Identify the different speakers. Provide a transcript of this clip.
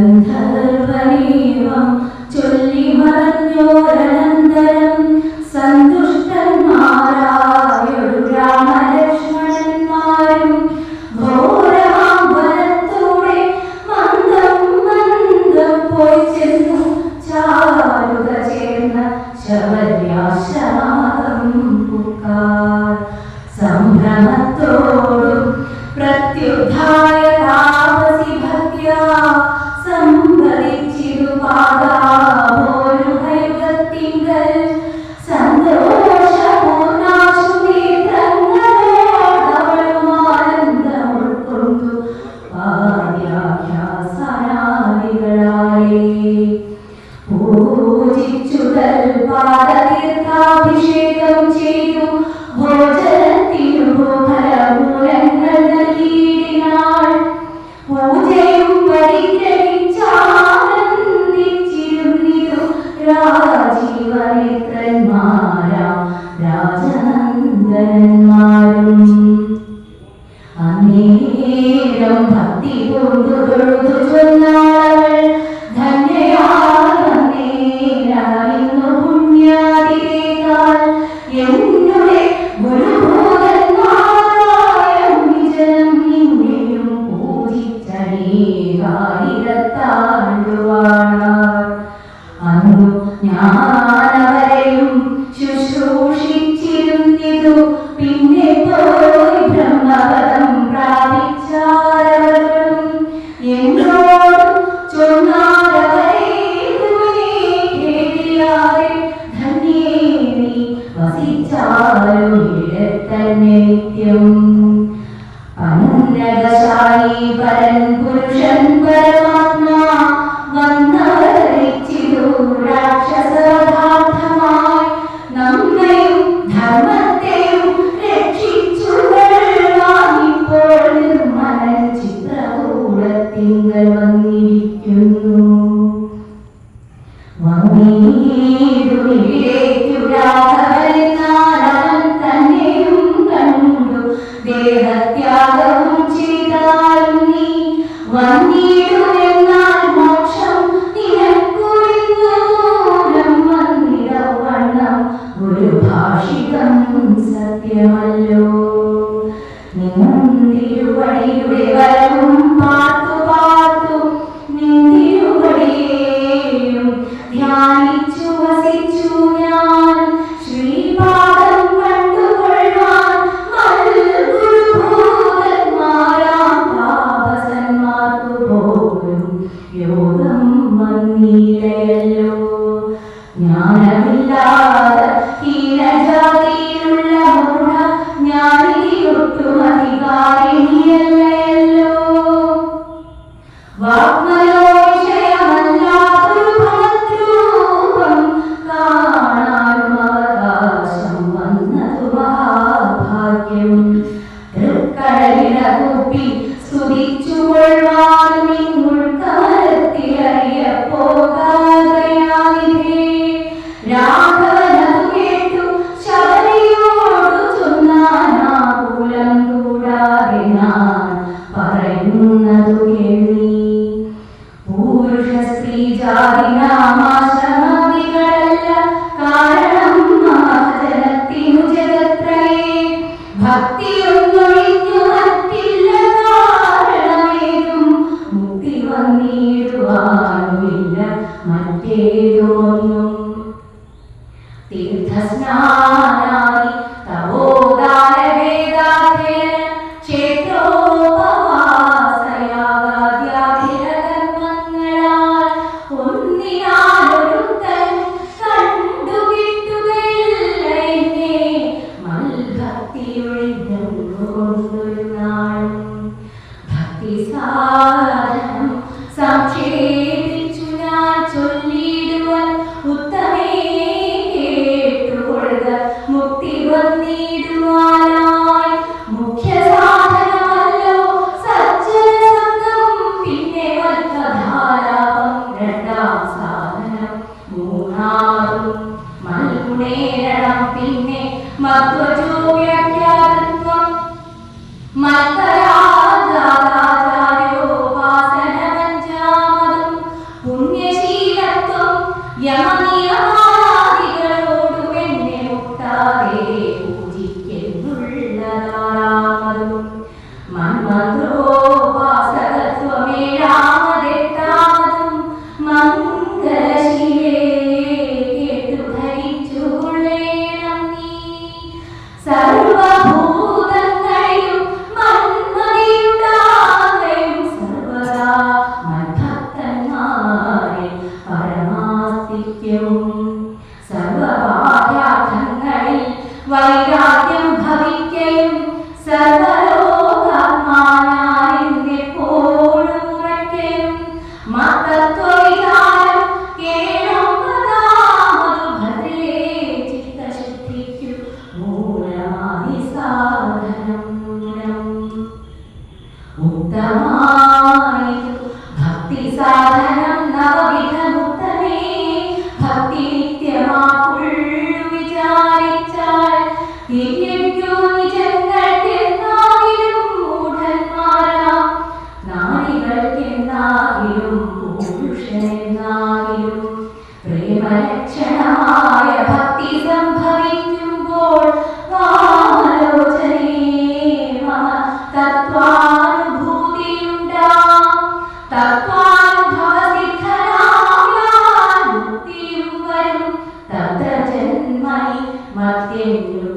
Speaker 1: ഗന്ധർവനീമം ചൊല്ലി മറഞ്ഞോരനന്തരം സന്തുഷ്ടന്മാരായൊരു രാമലക്ഷ്മണന്മാരും ഘോരമാമ്പലത്തോടെ മന്ദം മന്ദം പോയി ചെന്നു ചാരുത ചേർന്ന ശബര്യാശ്രമാകം പുക്കാർ സംഭ്രമത്തോടെ ഭക്തന്മാരും അന്നേരം ഭക്തി കൊണ്ടു Saiu ചെയ്തോന്നും തീർത്ഥസ്നാനായി തപോദാന വേദാധ്യയന ക്ഷേത്രോപവാസയാഗാദ്യാധിര കർമ്മങ്ങളാൽ ഒന്നിനാലൊരുത്തൻ കണ്ടുകിട്ടുകയില്ല എന്നെ മൽഭക്തിയൊഴിഞ്ഞുകൊണ്ടൊരു നാളും ഭക്തി സാര നേടണം പിന്നെ മത്വജോവ്യാഖ്യാതത്വം മത്വരാജാചാര്യോപാസന പഞ്ചാമതും പുണ്യശീലത്വം യമനിയമാദികളോടുമെന്നെ മുട്ടാതെ കൃഷ്ണനെന്നാകിലും പ്രേമലക്ഷണമായ ഭക്തി സംഭവിക്കുമ്പോൾ വാമലോചനേ മമ തത്വാനുഭൂതിയുണ്ടാം. തത്വാനുഭവസിദ്ധനായ മുക്തിയും വരും. തത്ര ജന്മനി മത്യനും